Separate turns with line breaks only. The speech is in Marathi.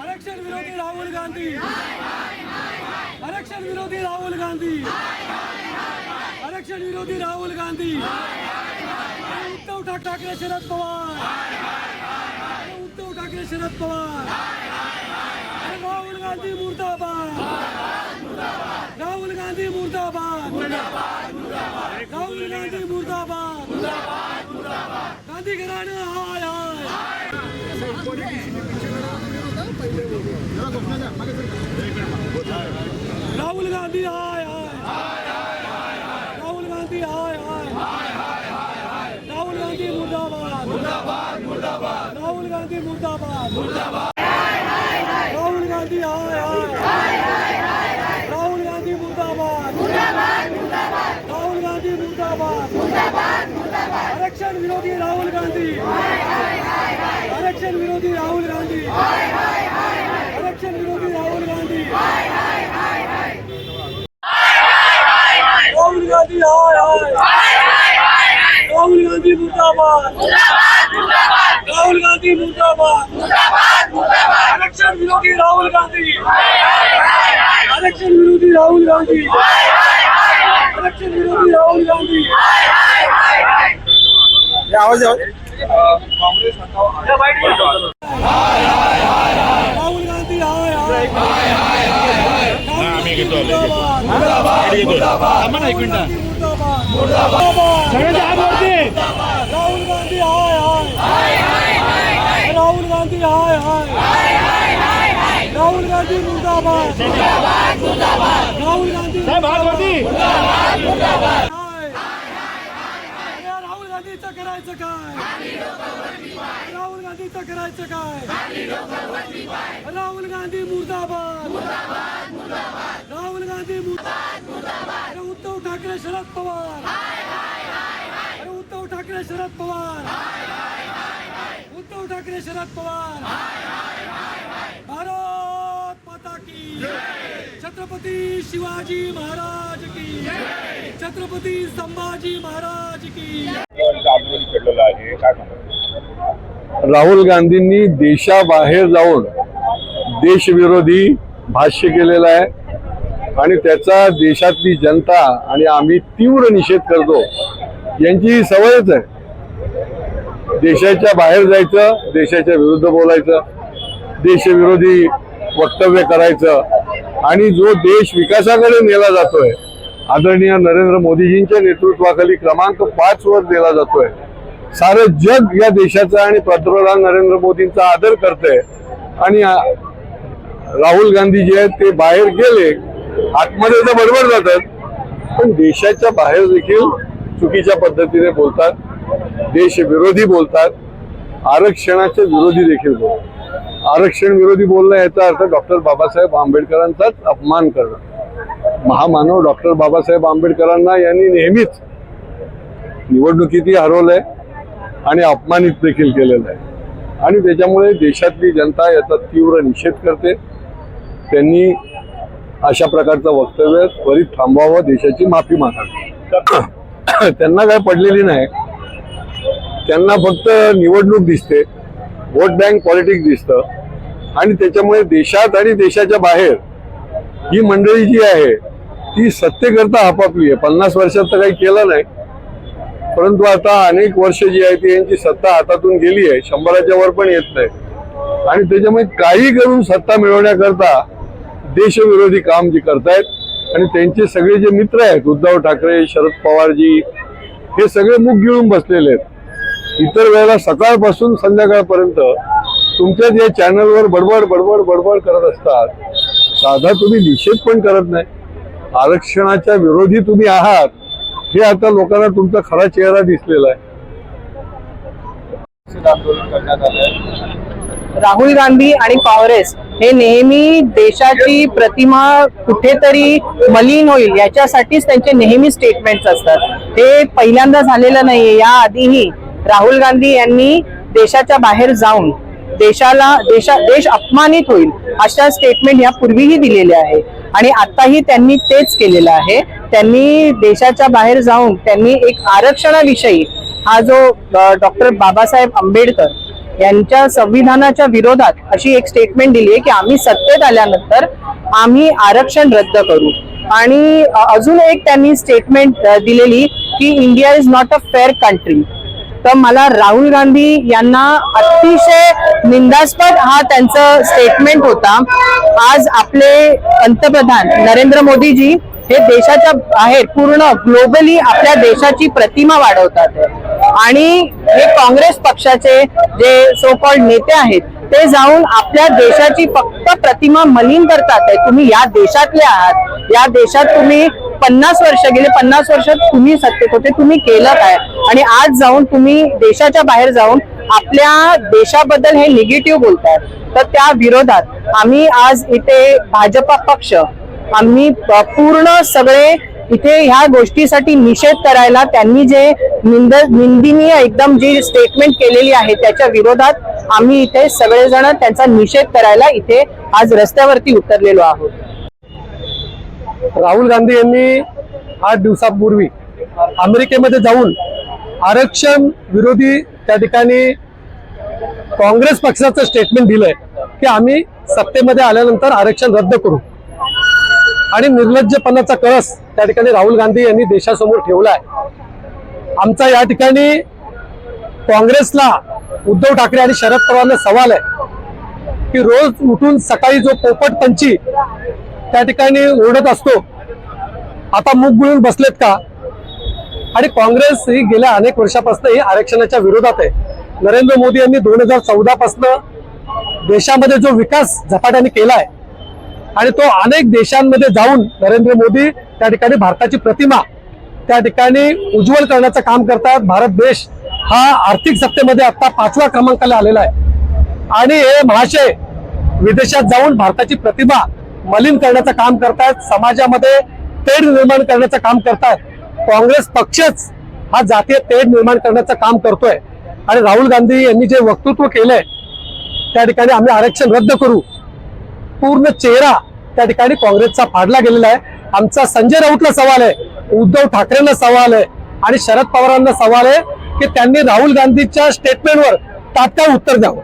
आरक्षण विरोधी राहुल गांधी आरक्षण विरोधी राहुल गांधी आरक्षण विरोधी राहुल गांधी उद्धव ठा- ठाकरे शरद पवार उद्धव ठाकरे शरद पवार राहुल गांधी मुर्दाबाद राहुल गांधी मुर्दाबाद राहुल गांधी मुर्दाबाद गांधी घराणं हाय हाय राहुल गांधी हाय हाय राहुल गांधी हाय हाय राहुल गांधी मुर्दाबाद मुर्दाबाद राहुल गांधी मुर्दाबाद राहुल गांधी हाय हाय राहुल गांधी मुर्दाबाद राहुल गांधी मुर्दाबाद आरक्षण विरोधी राहुल गांधी आरक्षण विरोधी राहुल गांधी आरक्षण विरोधी राहुल गांधी राहुल गांधी हाय हाय राहुल गांधी मुर्दाबाद राहुल गांधी मुर्दाबाद। आरक्षण विरोधी राहुल गांधी। आरक्षण विरोधी राहुल गांधी। आरक्षण विरोधी राहुल गांधी। राहुल गांधी हाय हाय। आम्ही घेतो राहुल गांधी हाय हाय राहुल गांधी हाय हाय राहुल गांधी मुर्दाबाद राहुल गांधी राहुल गांधीचं करायचं काय राहुल गांधीचं करायचं काय राहुल गांधी मुर्दाबाद राहुल गांधी मुर्दाबाद उद्धव ठाकरे शरद पवार उद्धव ठाकरे शरद पवार उद्धव ठाकरे शरद पवार भारत छत्रपती शिवाजी महाराज की छत्रपती संभाजी महाराज की
राहुल गांधींनी देशाबाहेर जाऊन देशविरोधी भाष्य केलेलं आहे आणि त्याचा देशातली जनता आणि आम्ही तीव्र निषेध करतो. यांची ही सवयच आहे. देशाच्या बाहेर जायचं देशाच्या विरुद्ध बोलायचं देशविरोधी वक्तव्य करायचं. आणि जो देश विकासाकडे नेला जातोय आदरणीय नरेंद्र मोदीजींच्या नेतृत्वाखाली क्रमांक पाच वर नेला जातोय. सारं जग या देशाचा आणि पंतप्रधान नरेंद्र मोदींचा आदर करतंय. आणि राहुल गांधी जे आहेत ते बाहेर गेले आतमध्ये तर बरोबर जातात पण देशाच्या बाहेर देखील चुकीच्या पद्धतीने बोलतात देशविरोधी बोलतात आरक्षणाच्या विरोधी देखील बोलतात. आरक्षण विरोधी बोलणं याचा अर्थ डॉक्टर बाबासाहेब आंबेडकरांचाच अपमान करणं. महामानव डॉक्टर बाबासाहेब आंबेडकरांना यांनी नेहमीच निवडणुकीतही हरवलंय आणि अपमानित देखील केलेलं आहे. आणि त्याच्यामुळे देशातली जनता याचा तीव्र निषेध करते. त्यांनी अशा प्रकारचं वक्तव्य त्वरित थांबवावं देशाची माफी मागावी. त्यांना काय पडलेली नाही. त्यांना फक्त निवडणूक दिसते वोट बँक पॉलिटिक्स दिसतं. आणि त्याच्यामुळे देशात आणि देशाच्या बाहेर ही मंडळी जी आहे ती सत्तेकरता आपापली आहे. पन्नास वर्षात तर काही केलं नाही. परंतु आता अनेक वर्ष जी आहे ती यांची सत्ता हातातून गेली आहे. शंभराच्या वर पण येत नाही. आणि त्याच्यामुळे काही करून सत्ता मिळवण्याकरता देशविरोधी काम जे करतायत आणि त्यांचे सगळे जे मित्र आहेत उद्धव ठाकरे शरद पवारजी हे सगळे मुख गिळून बसलेले आहेत. इतर वेळेला सकाळपासून संध्याकाळपर्यंत तुमच्या या चॅनलवर बडबड बडबड बडबड करत असतात. साधा तुम्ही निषेध पण करत नाही. आरक्षणाच्या विरोधी तुम्ही आहात. हे आता लोकांना तुमचा खरा चेहरा दिसलेला आहे.
राहुल गांधी आणि काँग्रेस हे नेहमी देशाची प्रतिमा कुठेतरी मलिन होईल याच्यासाठीच त्यांचे नेहमी स्टेटमेंट्स असतात. हे पहिल्यांदा झालेलं नाहीये. या आधीही राहुल गांधी यांनी देशाच्या बाहेर जाऊन देशाला देशा देश अपमानित होईल अशा स्टेटमेंट यापूर्वीही दिलेल्या आहे आणि आताही त्यांनी तेच केलेलं आहे. त्यांनी देशाच्या बाहेर जाऊन त्यांनी एक आरक्षणाविषयी हा जो डॉक्टर बाबासाहेब आंबेडकर यांच्या संविधानाच्या विरोधात अशी एक स्टेटमेंट दिली आहे की आम्ही सत्तेत आल्यानंतर आम्ही आरक्षण रद्द करू. आणि अजून एक त्यांनी स्टेटमेंट दिलेली की India is not a fair country तर मला राहुल गांधी यांना अतिशय निंदास्पद हा त्यांचं स्टेटमेंट होता. आज आपले पंतप्रधान नरेंद्र मोदीजी हे देशाच्या बाहेर पूर्ण ग्लोबली आपल्या देशाची प्रतिमा वाढवतात. आणि हे काँग्रेस पक्षाचे जे सो कॉल्ड नेते आहेत ते जाऊन आपल्या देशाची फक्त प्रतिमा मलिन करतात. आहे तुम्ही या देशातले आहात. या देशात तुम्ही पन्नास वर्ष गेले पन्नास वर्षात तुम्ही सत्तेत होते तुम्ही केलं काय? आणि आज जाऊन तुम्ही देशाच्या बाहेर जाऊन आपल्या देशाबद्दल हे निगेटिव्ह बोलतायत. तर त्या विरोधात आम्ही आज इथे भाजपा पक्ष आम्ही पूर्ण सगळे इथे ह्या गोष्टीसाठी निषेध करायला त्यांनी जे निंद निंदिनीय एकदम जी स्टेटमेंट केलेली आहे त्याच्या विरोधात आम्ही इथे सगळेजण त्यांचा निषेध करायला इथे आज रस्त्यावरती उतरलेलो आहोत.
राहुल गांधी यांनी आठ दिवसापूर्वी अमेरिकेमध्ये जाऊन आरक्षण विरोधी त्या ठिकाणी काँग्रेस पक्षाचं स्टेटमेंट दिलंय की आम्ही सत्तेमध्ये आल्यानंतर आरक्षण रद्द करू. आणि निर्लज्जपणाचा कळस त्या ठिकाणी राहुल गांधी यांनी देशासमोर ठेवला आहे आमचा या ठिकाणी काँग्रेसला उद्धव ठाकरे आणि शरद पवारला सवाल आहे की रोज उठून सकाळी जो पोपट पंची त्या ठिकाणी ओढत असतो. आता मूग गुळून बसलेत का? आणि काँग्रेस ही गेल्या अनेक वर्षापासून ही आरक्षणाच्या विरोधात आहे. नरेंद्र मोदी यांनी दोन हजार चौदा देशामध्ये जो विकास झपाट्याने केलाय आणि तो अनेक देशांमध्ये जाऊन नरेंद्र मोदी त्या ठिकाणी भारताची प्रतिमा त्या ठिकाणी उज्ज्वल करण्याचं काम करतात. भारत देश हा आर्थिक सत्तेमध्ये आता पाचव्या क्रमांकाला आलेला आहे. आणि हे महाशय विदेशात जाऊन भारताची प्रतिमा मलिन करण्याचं काम करतायत समाजामध्ये तेढ निर्माण करण्याचं काम करतायत. काँग्रेस पक्षच हा जातीय तेढ निर्माण करण्याचं काम करतोय. आणि राहुल गांधी यांनी जे वक्तृत्व केलंय त्या ठिकाणी आम्ही आरक्षण रद्द करू. पूर्ण चेहरा त्या ठिकाणी काँग्रेसचा फाडला गेलेला आहे. आमचा संजय राऊतला सवाल आहे उद्धव ठाकरेंना सवाल आहे आणि शरद पवारांना सवाल आहे की त्यांनी राहुल गांधीच्या स्टेटमेंटवर तात्काळ उत्तर द्यावं.